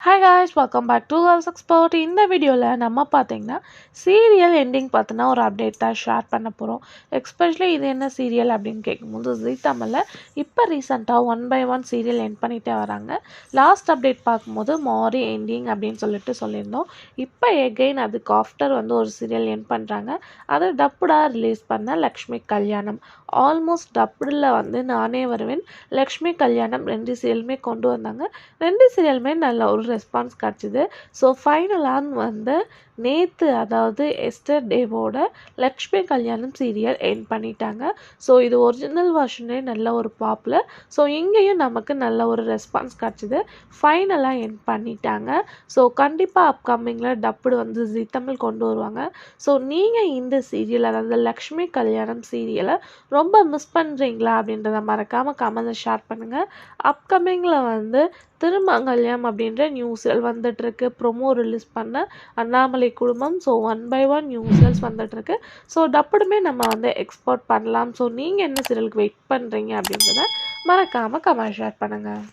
Hi guys welcome back to girls expert இந்த வீடியோவில் நம்ம பார்த்தீங்கன்னா சீரியல் எண்டிங் பார்த்தோன்னா ஒரு அப்டேட் தான் ஷேர் பண்ண போகிறோம் எக்ஸ்பெஷலி இது என்ன சீரியல் அப்படின்னு கேட்கும்போது ஜீ தமிழில் இப்போ ரீசெண்டாக one by one serial end பண்ணிகிட்டே வராங்க. லாஸ்ட் அப்டேட் பார்க்கும்போது மாரி எண்டிங் அப்படின்னு சொல்லிட்டு சொல்லியிருந்தோம். இப்போ எகெயின் அதுக்கு ஆஃப்டர் வந்து ஒரு சீரியல் எண்ட் பண்ணுறாங்க அதை டப்புடாக ரிலீஸ் பண்ண லக்ஷ்மி கல்யாணம் ஆல்மோஸ்ட் டப்புடில் வந்து நானே வருவேன். லக்ஷ்மி கல்யாணம் ரெண்டு சீரியலுமே கொண்டு வந்தாங்க. ரெண்டு சீரியலுமே நல்ல ஒரு ரெஸ்பான்ஸ் கிடச்சிது. ஸோ ஃபைனலாக வந்து நேற்று அதாவது எஸ்டர் டேவோட லக்ஷ்மி கல்யாணம் சீரியல் எண்ட் பண்ணிட்டாங்க. ஸோ இது ஒரிஜினல் வருஷனே நல்ல ஒரு பாப்புலர் ஸோ இங்கேயும் நமக்கு நல்ல ஒரு ரெஸ்பான்ஸ் கிடச்சிது. ஃபைனலாக எண்ட் பண்ணிட்டாங்க. ஸோ கண்டிப்பாக அப்கமிங்கில் டப்புடு வந்து ஜி தமிழ் கொண்டு வருவாங்க. ஸோ நீங்கள் இந்த சீரியல் அதாவது லக்ஷ்மி கல்யாணம் சீரியலை ரொம்ப மிஸ் பண்ணுறீங்களா அப்படின்றத மறக்காமல் கமெண்ட்ஸை ஷேர் பண்ணுங்கள் அப்கமிங்கில் வந்து திருமங்கல்யம் அப்படின்ற நியூஸ்கள் வந்துட்டுருக்கு ப்ரொமோ ரிலீஸ் பண்ண Annamalai Kudumbam. So one by one நியூஸ்கள்ஸ் வந்துட்டுருக்கு. ஸோ டப்புடுமே நம்ம வந்து எக்ஸ்போர்ட் பண்ணலாம் ஸோ நீங்கள் என்ன சீரியலுக்கு வெயிட் பண்ணுறீங்க அப்படின்றத மறக்காமல் கமெண்ட் ஷேர் பண்ணுங்கள்